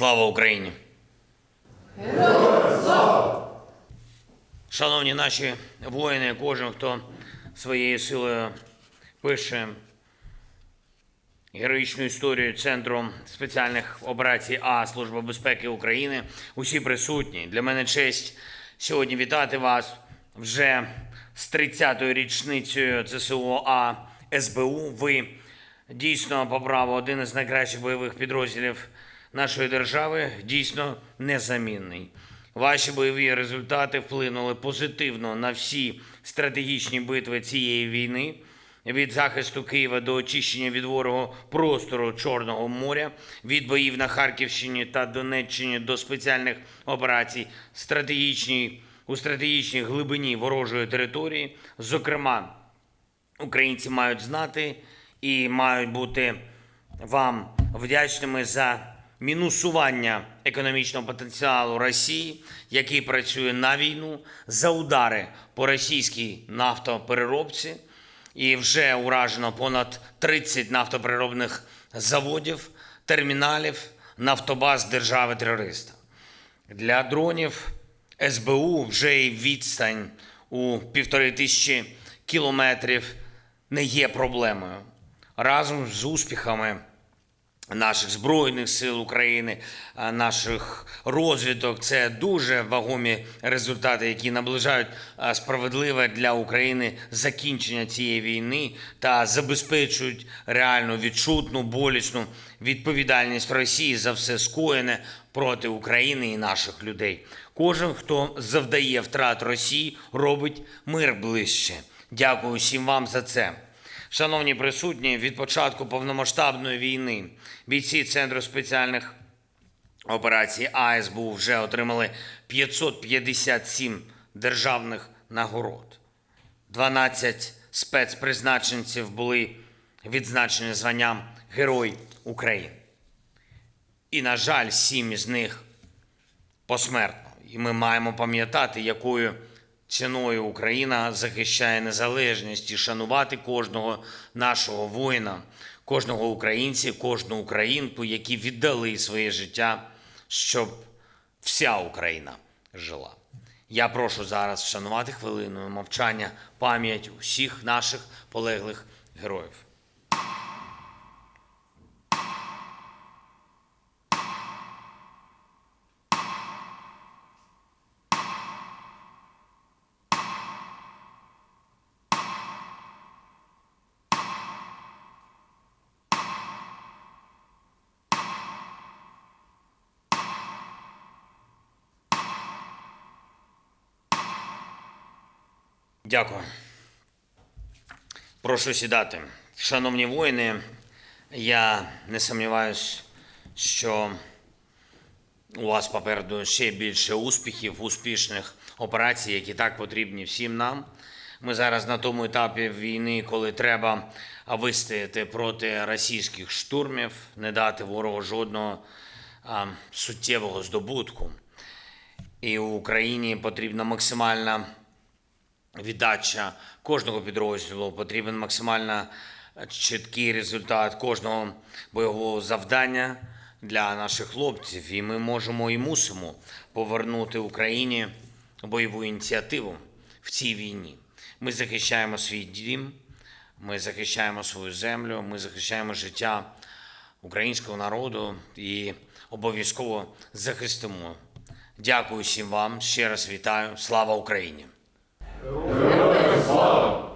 Слава Україні! Шановні наші воїни, кожен, хто своєю силою пише героїчну історію Центру спеціальних операцій А Служба безпеки України, усі присутні. Для мене честь сьогодні вітати вас вже з 30-ю річницею ЦСУ А СБУ. Ви дійсно по праву один із найкращих бойових підрозділів нашої держави, дійсно незамінний. Ваші бойові результати вплинули позитивно на всі стратегічні битви цієї війни. Від захисту Києва до очищення від ворогу простору Чорного моря, від боїв на Харківщині та Донеччині до спеціальних операцій стратегічній у стратегічній глибині ворожої території. Зокрема, українці мають знати і мають бути вам вдячними за мінусування економічного потенціалу Росії, який працює на війну, за удари по російській нафтопереробці. І вже уражено понад 30 нафтопереробних заводів, терміналів, нафтобаз держави-терориста. Для дронів СБУ вже і відстань у півтори тисячі кілометрів не є проблемою. Разом з успіхами наших збройних сил України, наших розвиток це дуже вагомі результати, які наближають справедливе для України закінчення цієї війни та забезпечують реальну відчутну болісну відповідальність Росії за все скоєне проти України і наших людей. Кожен, хто завдає втрат Росії, робить мир ближче. Дякую всім вам за це. Шановні присутні, від початку повномасштабної війни бійці Центру спеціальних операцій АСБУ вже отримали 557 державних нагород. 12 спецпризначенців були відзначені званням Герой України. І, на жаль, сім із них посмертно. І ми маємо пам'ятати, якою ціною Україна захищає незалежність і шанувати кожного нашого воїна, кожного українця, кожну українку, які віддали своє життя, щоб вся Україна жила. Я прошу зараз вшанувати хвилиною мовчання пам'ять усіх наших полеглих героїв. Дякую. Прошу сідати. Шановні воїни, я не сумніваюсь, що у вас попереду ще більше успіхів, успішних операцій, які так потрібні всім нам. Ми зараз на тому етапі війни, коли треба вистояти проти російських штурмів, не дати ворогу жодного а, суттєвого здобутку. І Україні потрібна максимальна віддача кожного підрозділу, потрібен максимально чіткий результат кожного бойового завдання для наших хлопців. І ми можемо і мусимо повернути Україні бойову ініціативу в цій війні. Ми захищаємо свій дім, ми захищаємо свою землю, ми захищаємо життя українського народу і обов'язково захистимо. Дякую всім вам. Ще раз вітаю. Слава Україні! 외로움에서